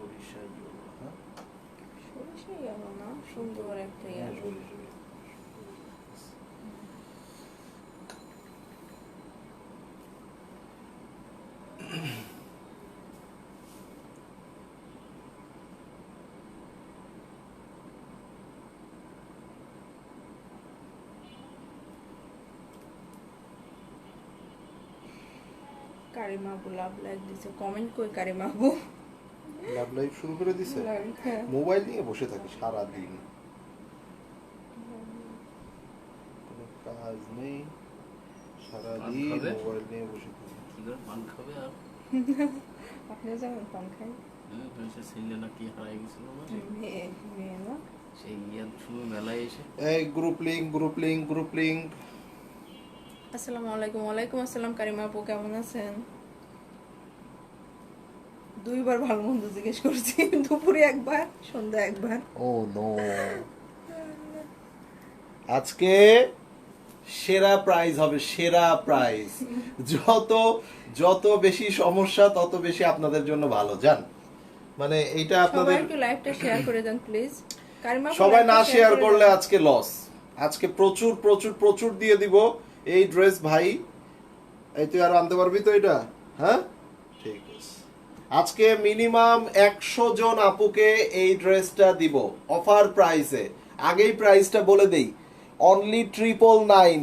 সরিষা ইয়েলো হ্যাঁ সরিষা না সুন্দর একটা ইয়ার সরিষা লাভ লাইক দিছে কমেন্ট কই কারিমা কারিমাবু লাভ লাইভ শুরু করে দিছে? হ্যাঁ। মোবাইল নিয়ে বসে থাকে সারা দিন কোনো কাজ নেই। সারা দিন মোবাইল নিয়ে বসে থাকে। কি করে পান খাবে আর? আপনি যেমন পান খাই হ্যাঁ, হারাই গেছিল না? সেই ইয়ার মেলায় এসে। এই group link group link group link আসসালামু আলাইকুম ওয়ালাইকুম আসসালাম কারিমা আপু কেমন আছেন? দুইবার ভালো মন্দ জিজ্ঞেস করছি দুপুরে একবার সন্ধ্যা একবার। ও নো আজকে সেরা প্রাইজ হবে সেরা প্রাইজ যত যত বেশি সমস্যা তত বেশি আপনাদের জন্য ভালো জান? মানে এইটা আপনাদের একটু লাইভটা শেয়ার করে দেন প্লিজ কারিমা সবাই না শেয়ার করলে আজকে লস আজকে প্রচুর প্রচুর প্রচুর দিয়ে দিব। এই ড্রেস ভাই এই তুই আর আনতে পারবি তো এটা? হ্যাঁ? ঠিক আছে। আজকে মিনিমাম একশো জন আপুকে এই ড্রেসটা দিব, অফার প্রাইসে। আগেই প্রাইসটা বলে দেই only triple nine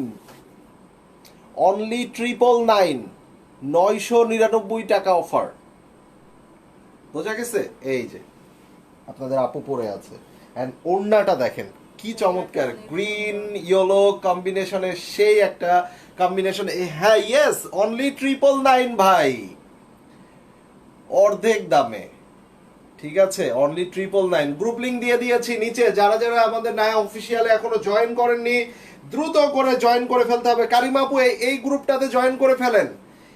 only triple nine নয়শো নিরানব্বই টাকা অফার। বোঝা গেছে? এই যে, আপনাদের আপু পরে আছে। এন্ড ওড়নাটা দেখেন, কি চমৎকার গ্রিন ইয়েলো কম্বিনেশনের সেই একটা কম্বিনেশন হ্যাঁ ইয়েস অনলি ট্রিপল নাইন ভাই। অর্ধেক দামে। ঠিক আছে? Only triple nine group link দিয়ে দিয়েছি নিচে। যারা যারা আমাদের নায়া অফিসিয়ালে এখনও জয়েন করেননি, দ্রুত করে জয়েন করে ফেলতে হবে। কারিমাপু, এই- গ্রুপটাতে জয়েন করে ফেলেন।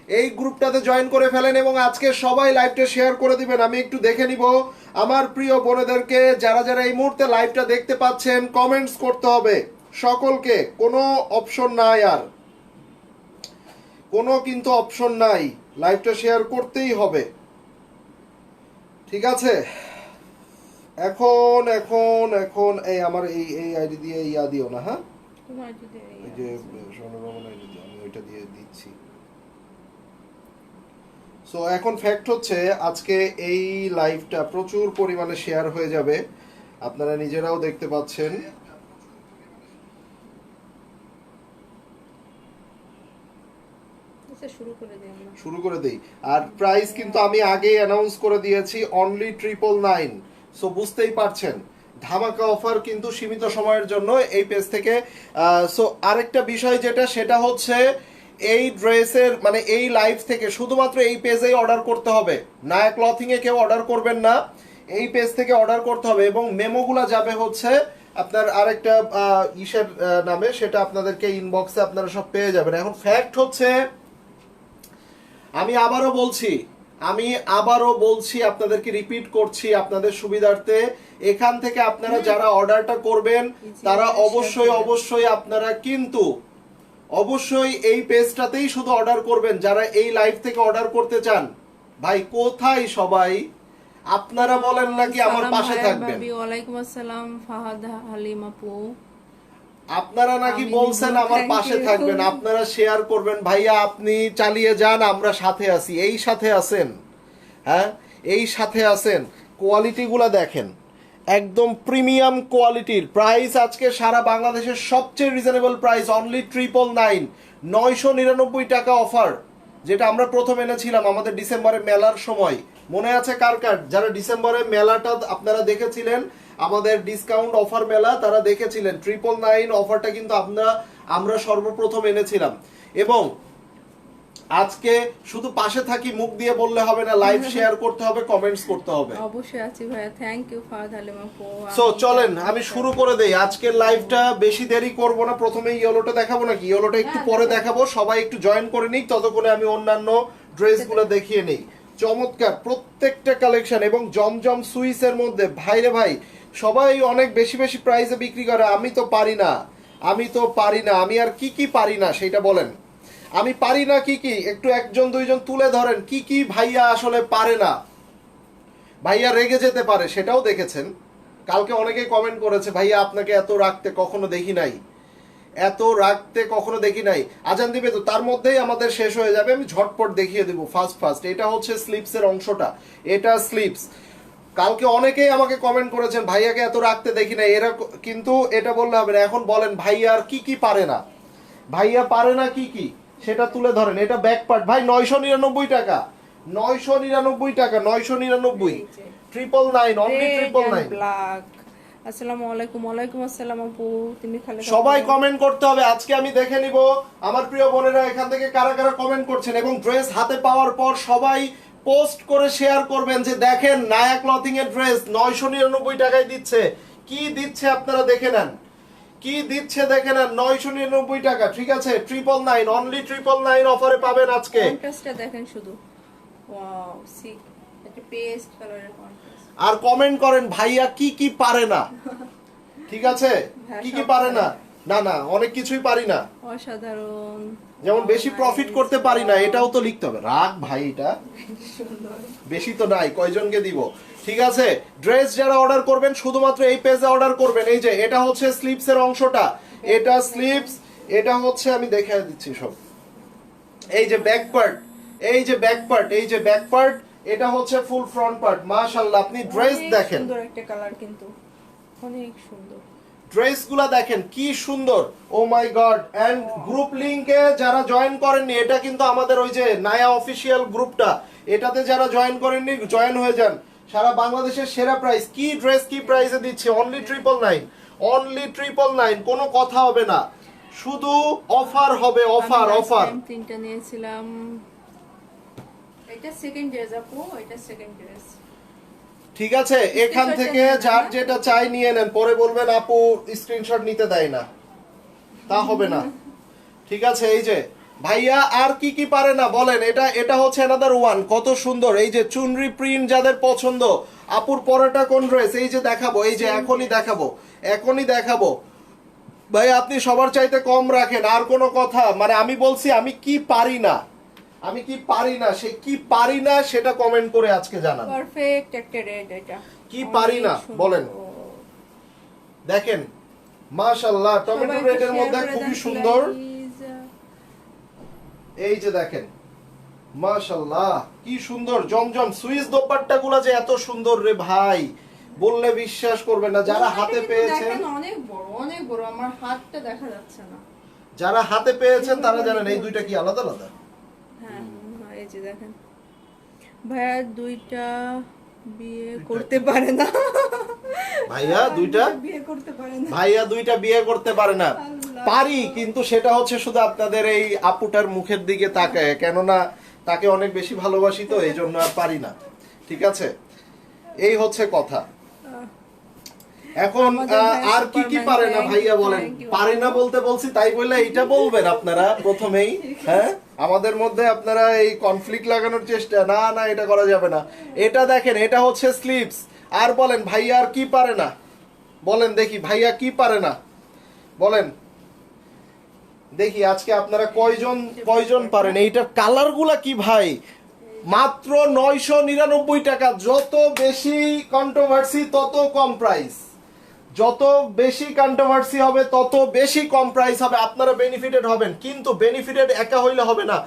এই গ্রুপটাতে জয়েন করে ফেলেন এবং আজকে সবাই লাইভটা শেয়ার করে দিবেন। আমি একটু দেখে নিব। আমার প্রিয় বোনেদেরকে, যারা যারা এই মুহূর্তে লাইভটা দেখতে পাচ্ছেন কমেন্টস করতে হবে। সকলকে, কোনো অপশন নাই আর। কোনো কিন্তু অপশন নাই। লাইভটা শেয়ার করতেই হবে। ঠিক আছে? এখন এখন এখন এই আমার এই এই আইডি দিয়ে ইয়া দিও না হ্যাঁ? এই যে স্বর্ণরমন আইডি দিয়ে আমি ওইটা দিয়ে দিচ্ছি। সো এখন ফ্যাক্ট হচ্ছে আজকে এই লাইভটা প্রচুর পরিমাণে শেয়ার হয়ে যাবে। আপনারা নিজেরাও দেখতে পাচ্ছেন। শুরু করে দিই আর প্রাইস কিন্তু আমি আগেই অ্যানাউন্স করে দিয়েছি অনলি ট্রিপল নাইন সো বুঝতেই পারছেন, ধামাকা অফার কিন্তু সীমিত সময়ের জন্য এই পেজ থেকে। সো আরেকটা বিষয় যেটা, সেটা হচ্ছে এই ড্রেসের মানে এই লাইভ থেকে শুধুমাত্র এই পেজেই অর্ডার করতে হবে। নায়া ক্লথিং এ কেউ অর্ডার করবেন না। এই পেজ থেকে অর্ডার করতে হবে এবং মেমোগুলা যাবে হচ্ছে আপনার আরেকটা ইসের নামে। সেটা আপনাদেরকে ইনবক্সে আপনারা সব পেয়ে যাবেন। এখন ফ্যাক্ট হচ্ছে আমি আবারও বলছি আমি আবারও বলছি আপনাদেরকে রিপিট করছি আপনাদের সুবিধার্থে। এখান থেকে আপনারা যারা অর্ডারটা করবেন তারা অবশ্যই অবশ্যই আপনারা কিন্তু অবশ্যই এই পেজটাতেই শুধু অর্ডার করবেন যারা এই লাইভ থেকে অর্ডার করতে চান। ভাই কোথায় সবাই? আপনারা বলেন নাকি আমার পাশে থাকবেন। ওয়ালাইকুম আসসালাম ফাহাদ হালিম আপু। আপনারা নাকি বলছেন আমার পাশে থাকবেন আপনারা শেয়ার করবেন ভাইয়া আপনি চালিয়ে যান আমরা সাথে আছি এই সাথে আছেন হ্যাঁ? এই সাথে আছেন কোয়ালিটিগুলো দেখেন একদম প্রিমিয়াম কোয়ালিটির প্রাইস আজকে সারা বাংলাদেশের সবচেয়ে reasonable price only triple nine নয়শো নিরানব্বই টাকা অফার যেটা আমরা প্রথম এনেছিলাম আমাদের ডিসেম্বরে মেলার সময়। মনে আছে কার কার? যারা ডিসেম্বরে মেলাটা আপনারা দেখেছিলেন আমাদের ডিসকাউন্ট অফার মেলা তারা দেখেছিলেন। ট্রিপল নাইন অফারটা কিন্তু আমরা আমরা সর্বপ্রথম এনেছিলাম। এবং আজকে শুধু পাশে থাকি মুখ দিয়ে বললে হবে না লাইভ শেয়ার করতে হবে কমেন্টস করতে হবে। অবশ্যই আছি ভাইয়া। থ্যাংক ইউ ফাহাদ হালিম আপু। সো চলেন আমি শুরু করে দেই। আজকের লাইভটা বেশি দেরি করব না। প্রথমে ইয়েলোটা দেখাবো নাকি? ইয়েলোটা একটু হ্যাঁ, পরে দেখাবো। সবাই একটু জয়েন করে নিক ততক্ষণে আমি অন্যান্য ড্রেসগুলো দেখিয়ে নেই। চমৎকার প্রত্যেকটা কালেকশন এবং জমজম সুইসের মধ্যে। ভাইরে ভাই সবাই অনেক বেশি বেশি প্রাইসে বিক্রি করে, আমি তো পারি না। আমি তো পারি না, আমি আর কি কি পারি না, সেটা বলেন। আমি পারি না কি কি, একটু একজন দুইজন তুলে ধরেন, কি কি ভাইয়া আসলে পারে না। ভাইয়া রেগে যেতে পারে, সেটাও দেখেছেন। কালকে অনেকেই কমেন্ট করেছে, ভাইয়া, আপনাকে এত রাখতে কখনো দেখি নাই। এত রাখতে কখনো দেখি নাই। আজান দিবে তো, তার মধ্যেই আমাদের শেষ হয়ে যাবে, আমি ঝটপট দেখিয়ে দেবো ফার্স্ট ফার্স্ট এটা হচ্ছে স্লিপসের অংশটা। এটা স্লিপস কালকে অনেকেই আমাকে কমেন্ট করেছেন ভাইয়াকে এত রাখতে দেখি নাই। এরা কিন্তু এটা বললে হবে না। এখন বলেন ভাইয়া আর কি কি পারে না? ভাইয়া পারে না কি কি? সেটা তুলে ধরেন। এটা ব্যাক পার্ট ভাই নয়শো নিরানব্বই টাকা। নয়শো নিরানব্বই টাকা নয়শো নিরানব্বই। Triple nine only triple nine আসসালামু আলাইকুম। ওয়ালাইকুম আসসালাম আপু। তুমি খালি সবাই কমেন্ট করতে হবে। আজকে আমি দেখে নিব। আমার প্রিয় বোনেরা এখান থেকে কারা কারা কমেন্ট করছেন এবং ড্রেস হাতে পাওয়ার পর সবাই পোস্ট করে শেয়ার করবেন যে দেখেন নায়া ক্লথিং এর ড্রেস নয়শো নিরানব্বই টাকায় দিচ্ছে। কি দিচ্ছে আপনারা দেখে নেন। কি দিচ্ছে দেখে নেন নয়শো নিরানব্বই টাকা। ঠিক আছে triple nine only triple nine অফারে পাবেন আজকে। দেখেন শুধু। আর কমেন্ট করেন ভাইয়া কি কি পারে না? ঠিক আছে? কি কি পারে। না? না না অনেক কিছুই পারি না। অসাধারণ। যেমন বেশি প্রফিট করতে পারি না এটাও তো লিখতে হবে। রাগ ভাই এটা। বেশি তো নাই কয়জনকে দিব? ঠিক আছে ড্রেস যারা অর্ডার করবেন শুধুমাত্র এই পেজে অর্ডার করবেন। এই যে এটা হচ্ছে স্লিপস এর অংশটা। এটা স্লিপস এটা হচ্ছে আমি দেখে দিচ্ছি সব। এই যে ব্যাক পার্ট এই যে ব্যাক পার্ট এই যে ব্যাক পার্ট এটা হচ্ছে ফুল ফ্রন্ট পার্ট মাশাআল্লাহ আপনি ড্রেস দেখেন। সুন্দর একটা কালার কিন্তু। অনেক সুন্দর। ড্রেসগুলো দেখেন কি সুন্দর। Oh my God and group লিঙ্কে যারা জয়েন করেননি এটা কিন্তু আমাদের ওই যে নায়া অফিসিয়াল গ্রুপটা এটাতে যারা জয়েন করেননি জয়েন হয়ে যান। সারা বাংলাদেশের সেরা প্রাইস কি ড্রেস কি প্রাইসে দিচ্ছে? Only triple nine only triple nine কোনো কথা হবে না। শুধু অফার হবে অফার অফার তিনটা নিয়েছিলাম। এটা সেকেন্ড ড্রেস আপু এটা সেকেন্ড ড্রেস ঠিক আছে এখান থেকে যার হ্যাঁ? যেটা চাই নিয়ে নেন পরে বলবেন আপু স্ক্রিনশট নিতে দেয় না। তা হবে না। ঠিক আছে এই যে ভাইয়া আর কি কি পারে না? বলেন এটা এটা হচ্ছে অ্যানাদার ওয়ান কত সুন্দর। এই যে চুনরি প্রিন্ট যাদের পছন্দ আপুর পরাটা কোন ড্রেস এই যে দেখাবো এই যে এখনই দেখাবো এখনই দেখাবো। ভাই আপনি সবার চাইতে কম রাখেন আর কোনো কথা মানে আমি বলছি আমি কি পারি না? আমি কি পারি না? সে কি পারি না সেটা কমেন্ট করে আজকে জানান। পারফেক্ট একটা রেড এটা। কি পারি না? বলেন। দেখেন মাশাল্লাহ টমেটো সবাই রেডের মধ্যে খুবই সুন্দর। এই যে দেখেন মাশাল্লাহ কি সুন্দর জমজম সুইস দোপাট্টা গুলা যে এত সুন্দর রে ভাই। বললে বিশ্বাস করবেন না যারা হাতে পেয়েছেন দেখেন অনেক বড় অনেক বড় আমার হাতটা দেখা যাচ্ছে না। যারা হাতে পেয়েছেন তারা জানেন এই দুইটা কি আলাদা আলাদা? এই যে দেখেন। ভাইয়া দুইটা বিয়ে করতে পারে না। ভাইয়া দুইটা? বিয়ে করতে পারে না। ভাইয়া দুইটা বিয়ে করতে পারে না। পারি কিন্তু সেটা হচ্ছে শুধু আপনাদের এই আপুটার মুখের দিকে তাকায়। কেননা তাকে অনেক বেশি ভালোবাসি তো এই জন্য আর পারি না। ঠিক আছে? এই হচ্ছে কথা। এখন আর কি কি পারে না ভাইয়া বলেন? পারে না বলতে বলছি তাই বললে এইটা বলবেন আপনারা প্রথমেই হ্যাঁ? আমাদের মধ্যে আপনারা এই কনফ্লিক্ট লাগানোর চেষ্টা, না না, এটা করা যাবে না। এটা দেখেন, এটা হচ্ছে স্লিপস আর বলেন, ভাইয়া আর কি পারে না? বলেন, দেখি, ভাইয়া কি পারে না? বলেন, দেখি, আজকে আপনারা কয়জন কয়জন পারেন? এইটার কালারগুলা কি ভাই? মাত্র নয়শো নিরানব্বই টাকা। যত বেশি কন্ট্রোভার্সি তত কম প্রাইস যত বেশি কন্ট্রোভার্সি হবে তত বেশি কম প্রাইস হবে আপনারা বেনিফিটেড হবেন। কিন্তু বেনিফিটেড একা হইলে হবে না।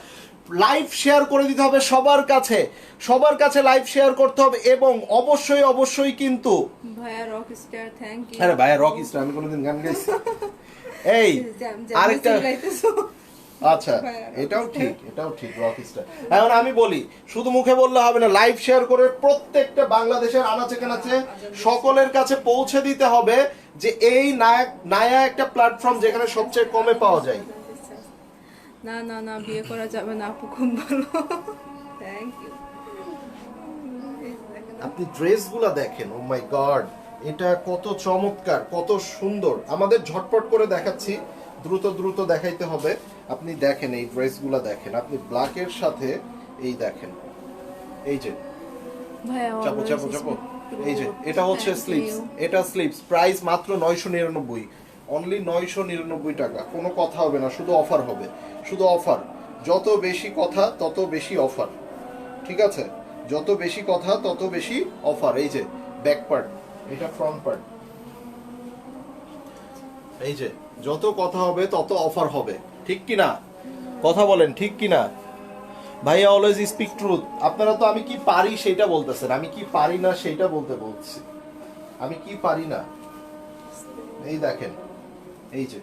লাইভ শেয়ার করে দিতে হবে সবার কাছে। সবার কাছে লাইভ শেয়ার করতে হবে এবং অবশ্যই অবশ্যই কিন্তু ভাইয়া রক স্টার থ্যাংক ইউ আরে ভাইয়া রক স্টার আমি কোনোদিন গান গাইছি এই আরেকটা আচ্ছা ভাইয়া, এটাও ঠিক এটাও ঠিক রক এখন আমি বলি শুধু মুখে বললে হবে না লাইভ শেয়ার করে প্রত্যেকটা বাংলাদেশের আনাচে কানাচে সকলের কাছে পৌঁছে দিতে হবে যে এই নায়ক নায়া একটা প্ল্যাটফর্ম যেখানে সবচেয়ে কমে পাওয়া যায়। না না না বিয়ে করা যাবে না আপু খুব ভালো। থ্যাংক ইউ আপনি ড্রেসগুলো দেখেন ও মাই গড এটা কত চমৎকার কত সুন্দর। আমাদের ঝটপট করে দেখাচ্ছি। দ্রুত দ্রুত দেখাইতে হবে। আপনি দেখেন এই ড্রেসগুলো দেখেন। আপনি ব্ল্যাকের সাথে এই দেখেন। এই যে। চাপো চাপো চাপো। এই যে এটা হচ্ছে স্লিপস এটা স্লিপস প্রাইস মাত্র নয়শো নিরানব্বই। অনলি নয়শো নিরানব্বই টাকা। কোনো কথা হবে না। শুধু অফার হবে। শুধু অফার যত বেশি কথা তত বেশি অফার ঠিক আছে? যত বেশি কথা তত বেশি অফার এই যে ব্যাক পার্ট এটা ফ্রন্ট পার্ট এই যে। যত কথা হবে তত অফার হবে। ঠিক কি না কথা বলেন ঠিক কি না ভাইয়া অলওয়েজ স্পিক ট্রুথ আপনারা তো আমি কি পারি সেটা বলতেছেন। আমি কি পারি না সেটা বলতে বলছি। আমি কি পারি না? এই দেখেন এই যে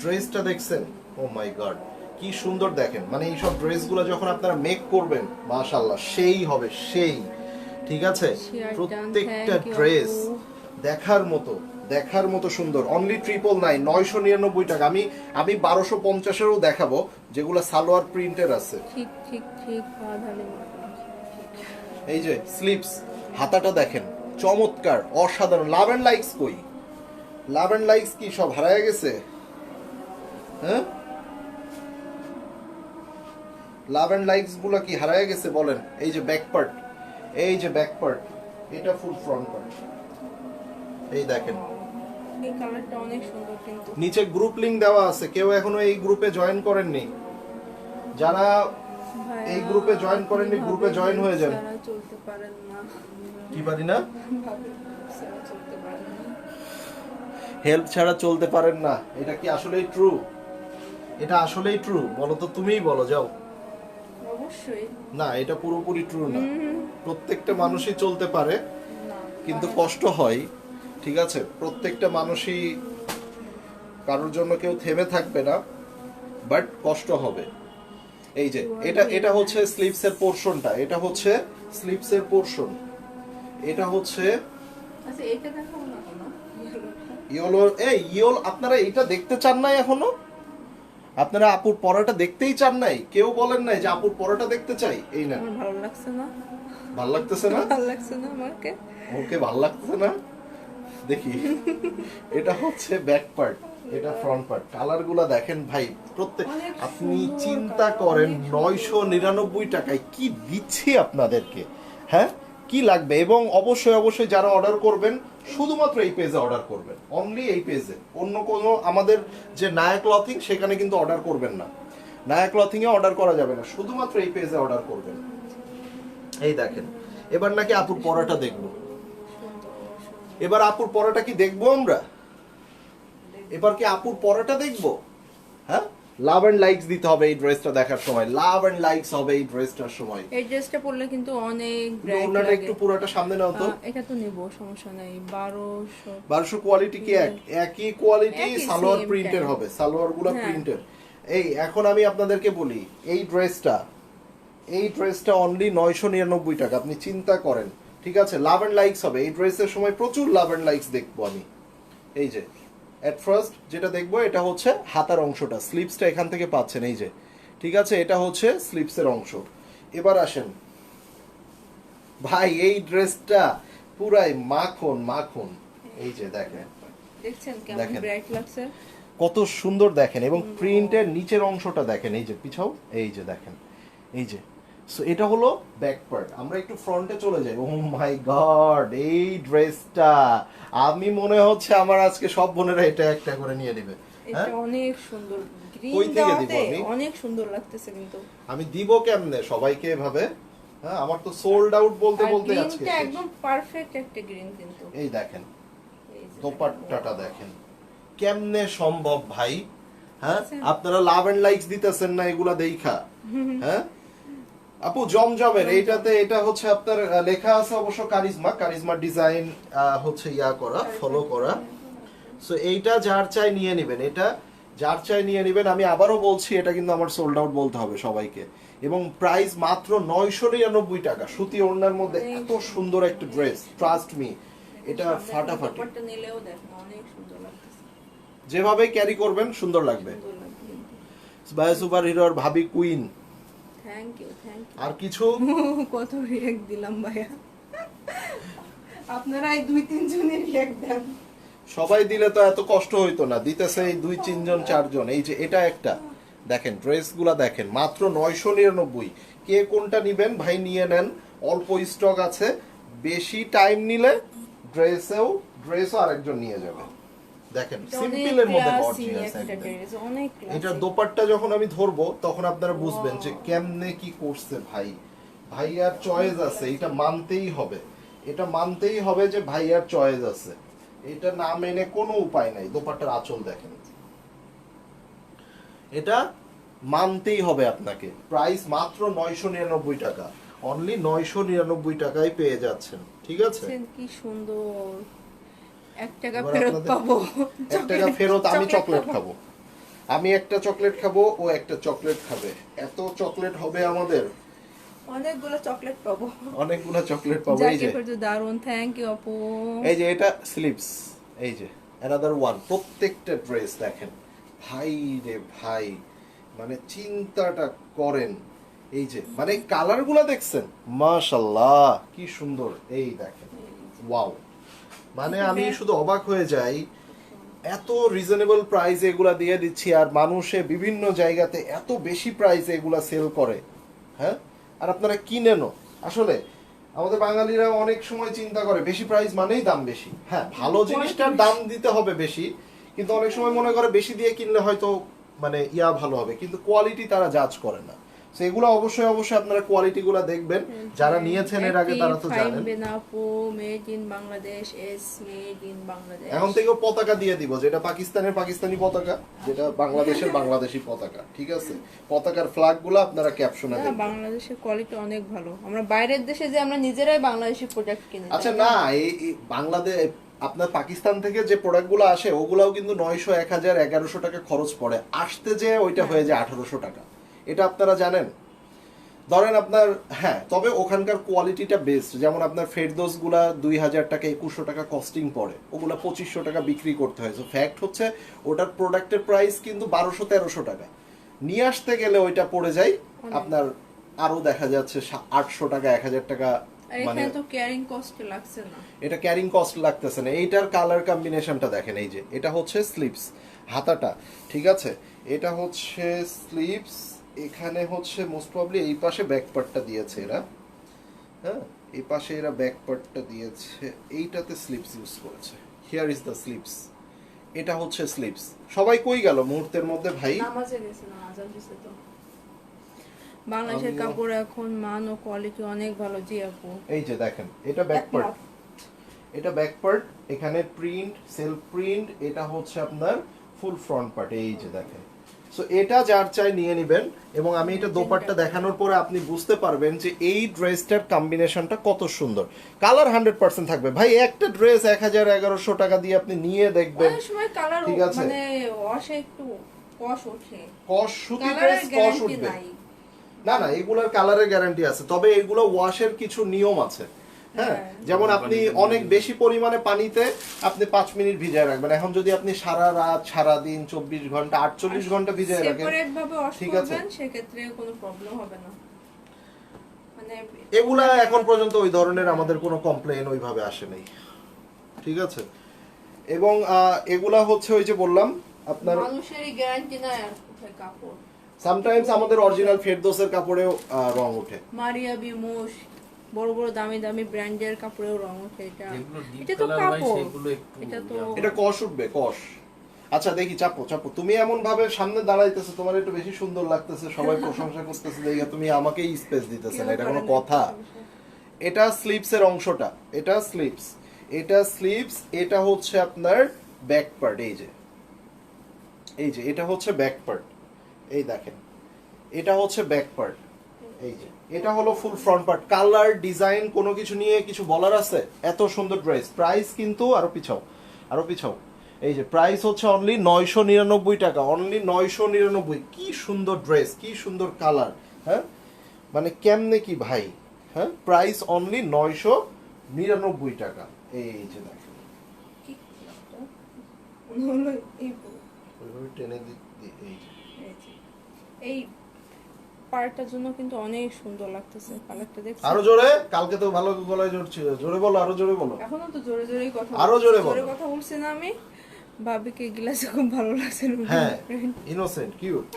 ড্রেসটা দেখছেন? ও মাই গড কি সুন্দর দেখেন। মানে এই সব ড্রেসগুলো যখন আপনারা মেক করবেন মাশাআল্লাহ সেই হবে সেই। ঠিক আছে? প্রত্যেকটা ড্রেস দেখার মতো। দেখার মতো সুন্দর। অনলি ট্রিপল নাইন নয়শো নিরানব্বই টাকা। আমি আমি বারোশো পঞ্চাশেরও দেখাবো যেগুলো সালোয়ার প্রিন্টের আছে। ঠিক ঠিক ঠিক। এই যে স্লিপস হাতাটা দেখেন চমৎকার অসাধারণ। লাভ এন্ড লাইকস কই? লাভ এন্ড লাইকস কি সব হারায় গেছে? হ্যাঁ? লাভ এন্ড লাইকসগুলো কি হারায় গেছে বলেন। এই যে ব্যাক পার্ট এই যে ব্যাক পার্ট এটা ফুল ফ্রন্ট পার্ট এই দেখেন। এই কালারটা অনেক সুন্দর কিন্তু। নিচে গ্রুপ লিংক দেওয়া আছে কেউ এখনও এই গ্রুপে জয়েন করেননি। যারা এই গ্রুপে join করেননি, গ্রুপে join হয়ে যান। চলতে পারেন না। কি পারি না? হেল্প ছাড়া চলতে পারেন না। এটা কি আসলেই ট্রু এটা আসলেই ট্রু বলো তো তুমিই বলো যাও। অবশ্যই। না এটা পুরোপুরি ট্রু না। প্রত্যেকটা মানুষই চলতে পারে কিন্তু কষ্ট হয়। ঠিক আছে প্রত্যেকটা মানুষই কারোর জন্য কেউ থেমে থাকবে না বাট কষ্ট হবে। এই যে এটা এটা হচ্ছে স্লিপসের পোর্শনটা এটা হচ্ছে স্লিপসের পোর্শন এটা হচ্ছে আচ্ছা কোনো। এই ইয়োল আপনারা এটা দেখতে চান নাই এখনও? আপনারা আপুর পড়াটা দেখতেই চান নাই? কেউ বলেন নাই যে আপুর পড়াটা দেখতে চাই? এই না ভালো লাগছে না। ভালো লাগতেছে না? ভালো লাগছে না আমাকে। ওকে ভালো লাগতেছে না? দেখি। এটা হচ্ছে ব্যাক পার্ট এটা ফ্রন্ট পার্ট কালারগুলা দেখেন ভাই প্রত্যেক আপনি চিন্তা করেন নয়শো নিরানব্বই টাকায় কি দিচ্ছি আপনাদেরকে হ্যাঁ? কি লাগবে? এবং অবশ্যই অবশ্যই যারা অর্ডার করবেন শুধুমাত্র এই পেজে অর্ডার করবেন। অনলি এই পেজে অন্য কোনো আমাদের যে নায়া ক্লথিং সেখানে কিন্তু অর্ডার করবেন না। নায়া ক্লথিং এ অর্ডার করা যাবে না। শুধুমাত্র এই পেজে অর্ডার করবেন। এই দেখেন। এবার নাকি আপুর পরাটা দেখব। এবার আপুর পরাটা কি দেখব আমরা? এবার কি আপুর পরাটা দেখব? হ্যাঁ? লাভ এন্ড লাইকস দিতে হবে এই ড্রেসটা দেখার সময়। লাভ এন্ড লাইকস হবে এই ড্রেসটার সময়। এই ড্রেসটা পরলে কিন্তু অনেক ওনাটা একটু পুরোটা সামনে নাও তো। এটা তো নেব সমস্যা নাই। বারোশো বারোশো কোয়ালিটি কি এক? একই কোয়ালিটি সালোয়ার প্রিন্টের হবে। সালোয়ারগুলা হ্যাঁ। প্রিন্টের এই এখন আমি আপনাদেরকে বলি এই ড্রেসটা এই ড্রেসটা অনলি নয়শো নিরানব্বই টাকা। আপনি চিন্তা করেন ঠিক আছে লাভ এন্ড লাইকস হবে। এই ড্রেসের সময় প্রচুর লাভ এন্ড লাইকস দেখব আমি। এই যে এট ফার্স্ট যেটা দেখব এটা হচ্ছে হাতার অংশটা স্লিপসটা এখান থেকে পাচ্ছেন এই যে। ঠিক আছে এটা হচ্ছে স্লিপসের অংশ। এবার আসেন। ভাই এই ড্রেসটা পুরাই মাখন মাখন। এই যে দেখেন। দেখেন। ব্রাইট লাগছে? কত সুন্দর দেখেন এবং প্রিন্টের নিচের অংশটা দেখেন। এই যে পিছাও। এই যে দেখেন। এই যে সো এটা হলো ব্যাক পার্ট আমরা একটু ফ্রন্টে চলে যাই। ও মাই গড এই ড্রেসটা। আমি মনে হচ্ছে আমার আজকে সব বোনেরা এটা একটা করে নিয়ে নেবে। হ্যাঁ? অনেক সুন্দর? অনেক সুন্দর লাগতেছে কিন্তু। আমি দিব কেমনে? সবাইকে এভাবে? হ্যাঁ আমার তো সোল্ড আউট বলতে বলতে আজকে একদম পারফেক্ট একটা গ্রিন কিন্তু। এই দেখেন দোপাট্টাটা দেখেন। কেমনে সম্ভব ভাই? হ্যাঁ? আচ্ছা। আপনারা লাভ এন্ড লাইকস দিতেছেন না এগুলা দেইখা। হ্যাঁ? আপু জমজমের এইটাতে এটা হচ্ছে আপনার লেখা আছে অবশ্য কারিজমা। কারিজমা ডিজাইন হচ্ছে ইয়া করা ফলো করা। সো এইটা যার চাই নিয়ে নেবেন এটা যার চাই নিয়ে নেবেন। আমি আবারও বলছি এটা কিন্তু আমার সোল্ড আউট বলতে হবে সবাইকে। এবং প্রাইস মাত্র নয়শো নিরানব্বই টাকা। সুতি ওড়নার মধ্যে এত সুন্দর একটা ড্রেস ট্রাস্ট মি এটা ফাটাফাটি। দোপাট্টা নিলেও দেখো অনেক সুন্দর লাগতেছে। যেভাবে ক্যারি করবেন সুন্দর লাগবে। সুন্দর লাগবে। সুপার হিরোর ভাবি কুইন থ্যাংক ইউ থ্যাংক আর কিছু? কত রিয়াক্ট দিলাম ভাইয়া? আপনারা এই দুই তিনজনের রিয়াক্ট দেন। সবাই দিলে তো এত কষ্ট হইতো না দিতেছে এই দুই তিনজন চারজন। এই যে এটা একটা। দেখেন ড্রেসগুলা দেখেন মাত্র নয়শো নিরানব্বই। কে কোনটা নিবেন? ভাই নিয়ে নেন। অল্প স্টক আছে। বেশি টাইম নিলে ড্রেসেও ড্রেসও আরেকজন নিয়ে যাবে। দেখেন সিম্পলের মধ্যে গর্জিয়াস এটা দোপাট্টা যখন আমি ধরবো তখন আপনারা বুঝবেন যে কেমনে কি করছে ভাই। ভাইয়ার চয়েস আছে এটা মানতেই হবে। এটা মানতেই হবে যে ভাইয়ার চয়েস আছে। এটা না মেনে কোনো উপায় নাই দোপাট্টার আঁচল দেখেন। এটা মানতেই হবে আপনাকে। প্রাইস মাত্র নয়শো নিরানব্বই টাকা। অনলি নয়শো নিরানব্বই টাকায় পেয়ে যাচ্ছেন ঠিক আছে? কি সুন্দর। এক টাকা ফেরত পাবো। এক টাকা ফেরত আমি চকলেট খাব। আমি একটা চকলেট খাব ও একটা চকলেট খাবে। এত চকলেট হবে আমাদের। অনেকগুলো চকলেট পাবো। অনেকগুলো চকলেট পাবো এই যে। দারুণ থ্যাংক ইউ আপু। এই যে এটা স্লিপস এই যে অ্যানাদার ওয়ান প্রত্যেকটা ড্রেস দেখেন। ভাই রে ভাই মানে চিন্তাটা করেন। এই যে মানে কালারগুলো দেখছেন? মাশাল্লাহ কি সুন্দর। এই দেখেন। ওয়াও মানে আমি শুধু অবাক হয়ে যাই এত রিজনেবল প্রাইসে এগুলা দিয়ে দিচ্ছি আর মানুষে বিভিন্ন জায়গাতে এত বেশি প্রাইসে এগুলা সেল করে হ্যাঁ? আর আপনারা কিনেনও। আসলে আমাদের বাঙালিরা অনেক সময় চিন্তা করে বেশি প্রাইস মানেই দাম বেশি। হ্যাঁ ভালো জিনিসটার দাম দিতে হবে বেশি কিন্তু অনেক সময় মনে করে বেশি দিয়ে কিনলে হয়তো মানে ইয়া ভালো হবে কিন্তু কোয়ালিটি তারা জাজ করে না। তো এগুলো অবশ্যই অবশ্যই আপনারা কোয়ালিটি গুলা দেখবেন। যারা নিয়েছেন এর আগে তারা তো জানেন। মেড ইন বাংলাদেশ এস মেড ইন বাংলাদেশ এখন থেকেও পতাকা দিয়ে দিব যেটা পাকিস্তানের পাকিস্তানি পতাকা যেটা বাংলাদেশের বাংলাদেশি পতাকা ঠিক আছে? পতাকার আপনারা ক্যাপশনে দেখবেন। বাংলাদেশের কোয়ালিটি অনেক ভালো। আমরা বাইরের দেশে যে আমরা নিজেরাই বাংলাদেশি প্রোডাক্ট কিনি আচ্ছা না? এই বাংলাদেশ আপনার পাকিস্তান থেকে যে প্রোডাক্টগুলো আসে ওগুলাও কিন্তু নয়শো এক হাজার এগারোশো টাকা খরচ পড়ে। আসতে যে ওইটা হয়ে যায় আঠারোশো টাকা। এটা আপনারা জানেন। ধরেন আপনার হ্যাঁ তবে ওখানকার কোয়ালিটিটা বেস্ট। যেমন আপনার ফেরদোসগুলা দুই হাজার টাকা একুশশো টাকা কস্টিং পড়ে। ওগুলা পঁচিশশো টাকা বিক্রি করতে হয়। তো ফ্যাক্ট হচ্ছে ওটার প্রোডাক্টের প্রাইস কিন্তু বারোশো তেরোশো টাকা। নিয়ে আসতে গেলে ওইটা পড়ে যায় আপনার আরও দেখা যাচ্ছে আটশো টাকা এক হাজার টাকা মানে এটা ক্যারিং কস্ট লাগতেছে না। এইটার কালার কম্বিনেশনটা দেখেন এই যে। এটা হচ্ছে স্লিপস হাতাটা ঠিক আছে? এটা হচ্ছে স্লিপস এখানে হচ্ছে মোস্ট প্রবলি এই পাশে ব্যাক পার্টটা দিয়েছে এরা। হ্যাঁ? এই পাশে এরা ব্যাক পার্টটা দিয়েছে। এইটাতে স্লিপস ইউজ করেছে। হিয়ার ইজ দ্য স্লিপস এটা হচ্ছে স্লিপস সবাই কই গেল মুহূর্তের মধ্যে ভাই? নামাজে গেছে না আজান দিছে তো। বাংলাদেশের কাপড় এখন মান ও কোয়ালিটি অনেক ভালো জি আপু। এই যে দেখেন এটা ব্যাক পার্ট এটা ব্যাক পার্ট এখানে প্রিন্ট সেলফ প্রিন্ট এটা হচ্ছে আপনার ফুল ফ্রন্ট পার্ট এই যে দেখেন। সো এটা যার চাই নিয়ে নেবেন এবং আমি এটা দোপাট্টা দেখানোর পরে আপনি বুঝতে পারবেন যে এই ড্রেসটার কম্বিনেশনটা কত সুন্দর। কালার হান্ড্রেড পার্সেন্ট থাকবে। ভাই একটা ড্রেস এক হাজার এগারোশো টাকা দিয়ে আপনি নিয়ে দেখবেন। ঠিক আছে। মানে কষ কস সুতি ড্রেস উঠবে। না না এগুলোর কালারের গ্যারান্টি আছে। তবে এগুলো ওয়াশের কিছু নিয়ম আছে। হ্যাঁ। যেমন আপনি অনেক বেশি পরিমাণে পানিতে আপনি পাঁচ মিনিট ভিজায় রাখবেন। এখন যদি আপনি সারা রাত সারা দিন চব্বিশ ঘণ্টা আটচল্লিশ ঘণ্টা ভিজায় রাখেন সেপারেট ভাবে ওয়াশ ঠিক আছে। সেক্ষেত্রে কোনো প্রবলেম হবে না। মানে এগুলা এখন পর্যন্ত ওই ধরনের আমাদের কোনো কমপ্লেন ওইভাবে আসে নাই। ঠিক আছে? এবং এগুলা হচ্ছে ওই যে বললাম আপনার মানুষেরই গ্যারান্টি নাই আর কোথায় কাপড়। সামটাইমস আমাদের অরিজিনাল ফেরদোসের কাপড়েও রং ওঠে। মারিয়া বিমুশ বড় বড় দামি দামি ব্র্যান্ডের কাপড়েও রং ওঠে এটা এটা তো কাপড়। এটা তো এটা কষ উঠবে কষ আচ্ছা দেখি চাপো চাপো। তুমি এমন ভাবে সামনে দাঁড়াইতেছো তোমার একটু বেশি সুন্দর লাগতেছে সবাই প্রশংসা করতেছে দেখে তুমি আমাকেই স্পেস দিতেছে না এটা কোনো কথা। এটা স্লিপসের অংশটা এটা স্লিপস এটা স্লিপস এটা হচ্ছে আপনার ব্যাক পার্ট এই যে। এই যে এটা হচ্ছে ব্যাক পার্ট এই দেখেন এটা হচ্ছে ব্যাক পার্ট এই যে এটা হলো full front part colour design কোনো কিছু নিয়ে কিছু বলার আছে? এত সুন্দর ড্রেস প্রাইস কিন্তু আরও পিছাও আরও পিছাও। এই যে প্রাইস হচ্ছে অনলি নয়শো নিরানব্বই টাকা। অনলি নয়শো নিরানব্বই। কি সুন্দর ড্রেস কি সুন্দর কালার হ্যাঁ? মানে কেমনে কি ভাই হ্যাঁ? প্রাইস অনলি নয়শো নিরানব্বই টাকা। এই যে দেখেন। টেনে এই জন্য কিন্তু অনেক সুন্দর লাগতেছে কালারটা দেখছি আরও জোরে? কালকে তো ভালো গলায় জোর ছিল জোরে বলো আরও জোরে বলো। এখনও তো জোরে জোরেই কথা আরও জোরে বলো। জোরে কথা বলছি না আমি। ভাবিকে গ্লাসে খুব ভালো লাগছে। হ্যাঁ ইনোসেন্ট কিউট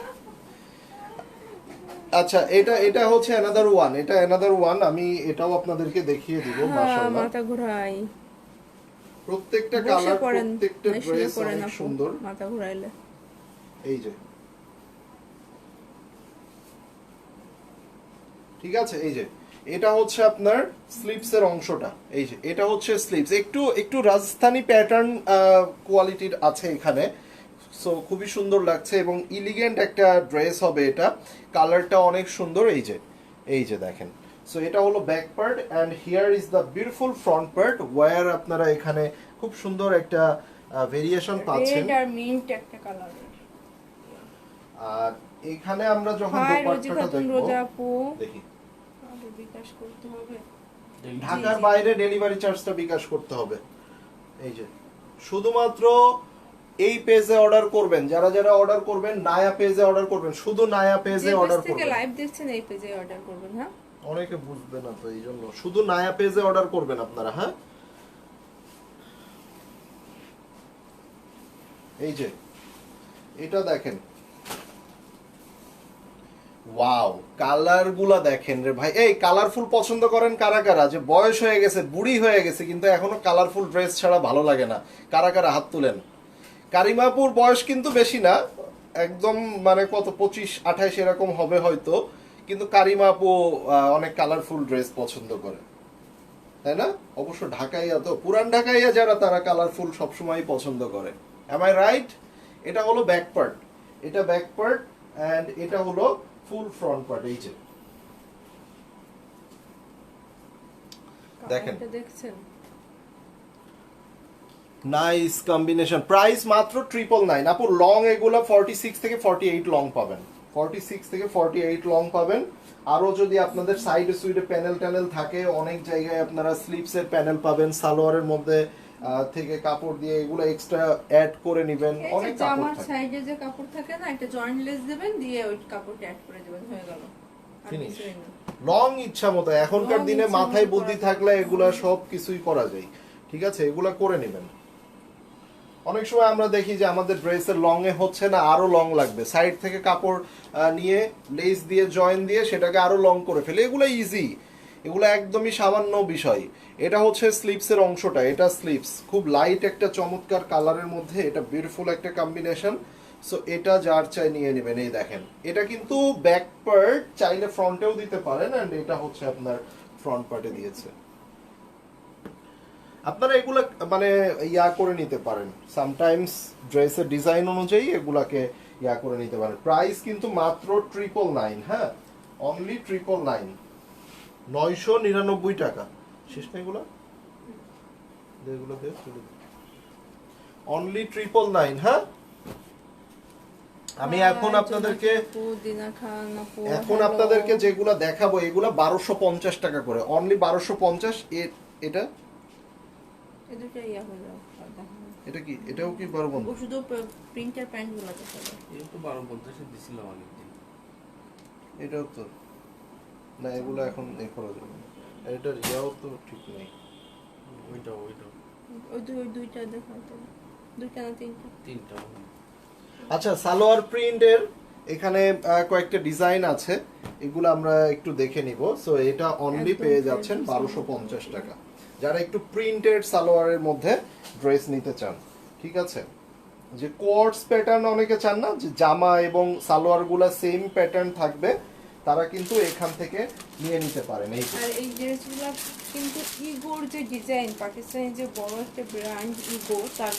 আচ্ছা এটা এটা হচ্ছে অ্যানাদার ওয়ান এটা অ্যানাদার ওয়ান আমি এটাও আপনাদেরকে দেখিয়ে দিব হ্যাঁ, মাশাআল্লাহ। মাথা ঘুরাই। প্রত্যেকটা কালার প্রত্যেকটা ড্রেস অনেক সুন্দর। মাথা ঘুরাইলে। এই যে। ঠিক আছে? এই যে এটা হচ্ছে আপনার স্লিপসের অংশটা। এই যে এটা হচ্ছে স্লিপস একটু একটু রাজস্থানি প্যাটার্ন কোয়ালিটির আছে এখানে। সো খুবই সুন্দর লাগছে এবং ইলিগেন্ট একটা ড্রেস হবে এটা। কালারটা অনেক সুন্দর। এই যে এই যে দেখেন। সো এটা হলো back part and here is the beautiful front part where আপনারা এখানে খুব সুন্দর একটা ভেরিয়েশন পাচ্ছেন। আর এখানে আমরা যখন দোপাট্টাটা দেখব দেখি। আগে বিকাশ করতে হবে। ঢাকার বাইরে ডেলিভারি চার্জটা বিকাশ করতে হবে। এই যে শুধুমাত্র এই পেজে অর্ডার করবেন যারা যারা অর্ডার করবেন নায়া পেজে অর্ডার করবেন শুধু নায়া পেজে পেজ অর্ডার থেকে করবেন। লাইভ দেখছেন এই পেজে অর্ডার করবেন হ্যাঁ? অনেকে বুঝবে না তো এই জন্য শুধু নায়া পেজে অর্ডার করবেন আপনারা হ্যাঁ? এই যে এটা দেখেন ওয়াও কালারগুলা দেখেন রে ভাই। এই কালারফুল পছন্দ করেন কারা কারা? যে বয়স হয়ে গেছে, বুড়ি হয়ে গেছে, কিন্তু এখনও কালারফুল ড্রেস ছাড়া ভালো লাগে না। কারা কারা হাত তুলেন? কারিমাপুর বয়স কিন্তু বেশি না। একদম মানে কত, পঁচিশ, আঠাইশ এরকম হবে হয়তো। কিন্তু কারিমাপু অনেক কালারফুল ড্রেস পছন্দ করে। তাই না? অবশ্য ঢাকাইয়া তো, পুরান ঢাকাইয়া যারা, তারা কালারফুল সবসময় পছন্দ করে। এম আই রাইট এটা হলো ব্যাক পার্ট এটা ব্যাক পার্ট অ্যান্ড এটা হলো ফুল ফ্রন্ট পার্ট এই যে দেখেন। দেখছেন? নাইস কম্বিনেশন প্রাইস মাত্র ট্রিপল নাইন আপু লং এগুলো ফর্টি সিক্স থেকে ফর্টি এইট লং পাবেন। ফর্টি সিক্স থেকে ফর্টি এইট লং পাবেন। আরও যদি আপনাদের সাইডে সুইডে প্যানেল ট্যানেল থাকে অনেক জায়গায় আপনারা স্লিপসের প্যানেল পাবেন সালোয়ারের মধ্যে থেকে কাপড় দিয়ে এগুলো এক্সট্রা অ্যাড করে নেবেন। অনেক কাপড় থাকে। সাইডে যে কাপড় থাকে না একটা জয়েন্ট লেস দেবেন দিয়ে ওই কাপড়টা অ্যাড করে দেবেন হয়ে গেল। লং ইচ্ছা মতো। এখনকার দিনে মাথায় বুদ্ধি থাকলে এগুলা সব কিছুই করা যায়। ঠিক আছে? এগুলা করে নেবেন। অনেক সময় আমরা দেখি যে আমাদের ড্রেসের লং এ হচ্ছে না আরও লং লাগবে। সাইড থেকে কাপড় নিয়ে লেস দিয়ে জয়েন দিয়ে সেটাকে আরও লং করে ফেলে। এগুলো ইজি এগুলো একদমই সামান্য বিষয়। এটা হচ্ছে স্লিপসের অংশটা, এটা স্লিপস খুব লাইট একটা চমৎকার কালারের মধ্যে এটা বিউটিফুল একটা কম্বিনেশন সো এটা যার চাই নিয়ে নেবেন, এই দেখেন। এটা কিন্তু ব্যাক পার্ট চাইলে ফ্রন্টেও দিতে পারেন এন্ড এটা হচ্ছে আপনার ফ্রন্ট পার্টে দিয়েছে। আপনারা এগুলো মানে ইয়া করে নিতে পারেন। সামটাইমস ড্রেসের ডিজাইন অনুযায়ী এগুলাকে ইয়া করে নিতে পারেন। প্রাইস কিন্তু মাত্র ট্রিপল নাইন হ্যাঁ? অনলি ট্রিপল নাইন নয়শো নিরানব্বই টাকা। শেষ না এগুলো? এগুলো অনলি ট্রিপল নাইন হ্যাঁ? আমি এখন আপনাদেরকে এখন আপনাদেরকে যেগুলো দেখাবো এগুলো বারোশো পঞ্চাশ টাকা করে। অনলি বারোশো পঞ্চাশ এটা? ইয়া। এটা কি? এটাও কি বারো ও শুধু প্রিন্টার প্যান্টগুলো তো বারো পঞ্চাশে দিছিলাম আগের এটাও তো। না এগুলো এখন এ করা যাবে এটার ইয়াও তো ঠিক নেই। ওইটা ওইটা। ওই দুই ওই দুইটা দেখাতে দুইটা না তিনটা? তিনটা। আচ্ছা সালোয়ার প্রিন্টের এখানে কয়েকটা ডিজাইন আছে। এগুলো আমরা একটু দেখে নিব। সো এটা অনলি পেয়ে যাচ্ছেন বারোশো পঞ্চাশ টাকা। যারা একটু প্রিন্টেড সালোয়ারের মধ্যে ড্রেস নিতে চান ঠিক আছে? যে কোয়ার্টস প্যাটার্ন অনেকে চান না যে জামা এবং সালোয়ারগুলা সেম প্যাটার্ন থাকবে তারা কিন্তু এখান থেকে নিয়ে নিতে পারেন এই আর এই ড্রেসগুলো কিন্তু ইগোর যে ডিজাইন পাকিস্তানি যে বড় একটা ব্র্যান্ড ইগো তার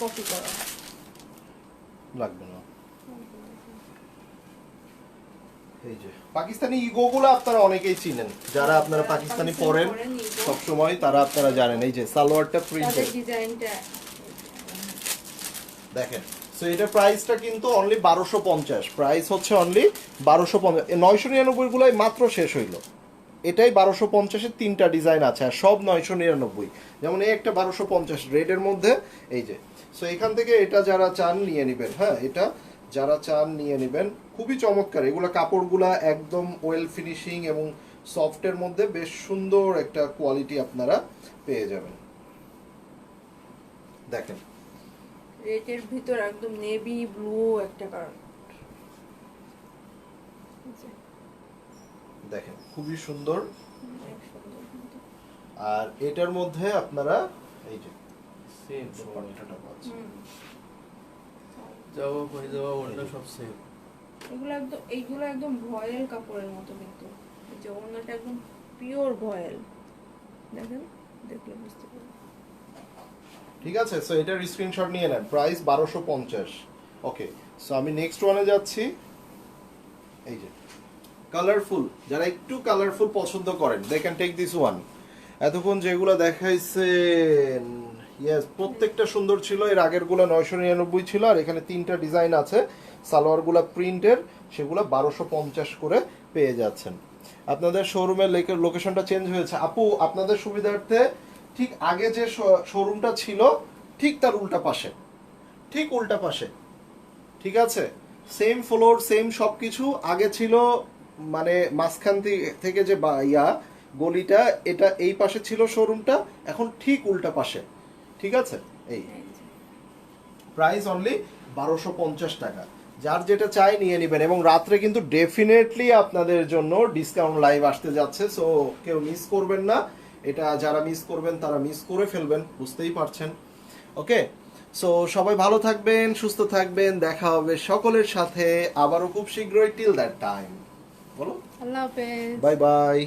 কপি করা। লাগবে না। এই যে পাকিস্তানি ইগোগুলো আপনারা অনেকেই চিনেন। যারা আপনারা পাকিস্তানি পরেন সব সময় তারা আপনারা জানেন। এই যে সালোয়ারটা প্রিন্টেড তাদের ডিজাইনটা দেখেন সো এটা প্রাইসটা কিন্তু অনলি বারোশো পঞ্চাশ। প্রাইস হচ্ছে অনলি বারোশো পঞ্চাশ। নয়শো নিরানব্বই গুলাই মাত্র শেষ হইল। এটাই বারোশো পঞ্চাশের তিনটা ডিজাইন আছে আর সব নয়শো নিরানব্বই। যেমন এই একটা বারোশো পঞ্চাশ রেডের মধ্যে, এই যে। সো এখান থেকে এটা যারা চান নিয়ে নেবেন হ্যাঁ এটা যারা চান নিয়ে নেবেন, খুবই চমৎকার। এগুলো কাপড়গুলা একদম ওয়েল ফিনিশিং এবং সফটের মধ্যে বেশ সুন্দর একটা কোয়ালিটি আপনারা পেয়ে যাবেন। দেখেন। রেটের ভিতর একদম নেভি ব্লু একটা কালার। দেখেন খুবই সুন্দর। আর এটার মধ্যে আপনারা এই যে সেম দোপাট্টাটা পাচ্ছেন। যাওয়া হয়ে যাওয়া ওটা সব সেম এগুলো একদম এইগুলো একদম ভয়েল কাপড়ের মতো কিন্তু। এই যে ওনাটা একদম পিওর ভয়েল। দেখেন? দেখলে বুঝতে পারবেন। ঠিক আছে? সো এটার স্ক্রিনশট নিয়ে নেন। প্রাইস বারোশো পঞ্চাশ। ওকে সো আমি নেক্সট ওয়ানে যাচ্ছি। এই যে। কালারফুল যারা একটু কালারফুল পছন্দ করেন they can take this one এতক্ষণ যেগুলো দেখাইছে ইয়েস প্রত্যেকটা সুন্দর ছিল। এর আগেরগুলো নয়শো নিরানব্বই ছিল, আর এখানে তিনটা ডিজাইন আছে। সালোয়ারগুলো প্রিন্টের সেগুলো বারোশো পঞ্চাশ করে পেয়ে যাচ্ছেন। আপনাদের শোরুমের লোকেশনটা চেঞ্জ হয়েছে। আপু, আপনাদের সুবিধার্থে ঠিক আগে যে শোরুমটা ছিল, ঠিক তার উল্টা পাশে। ঠিক উল্টা পাশে। ঠিক আছে? সেম ফ্লোর সেম সবকিছু। আগে ছিল মানে মাঝখান থেকে যে ইয়া, গলিটা, এটা এই পাশে ছিল শোরুমটা এখন ঠিক উল্টা পাশে। ঠিক আছে? এই। প্রাইস অনলি বারোশো পঞ্চাশ টাকা। যার যেটা চাই নিয়ে নেবেন। এবং রাত্রে কিন্তু ডেফিনেটলি আপনাদের জন্য ডিসকাউন্ট লাইভ আসতে যাচ্ছে সো কেউ মিস করবেন না। এটা যারা মিস করবেন তারা মিস করে ফেলবেন বুঝতেই পারছেন। ওকে সো সবাই ভালো থাকবেন সুস্থ থাকবেন দেখা হবে সকলের সাথে। আবারও খুব শীঘ্রই টিল দ্যাট টাইম বলো। আল্লাহ হাফেজ। Bye bye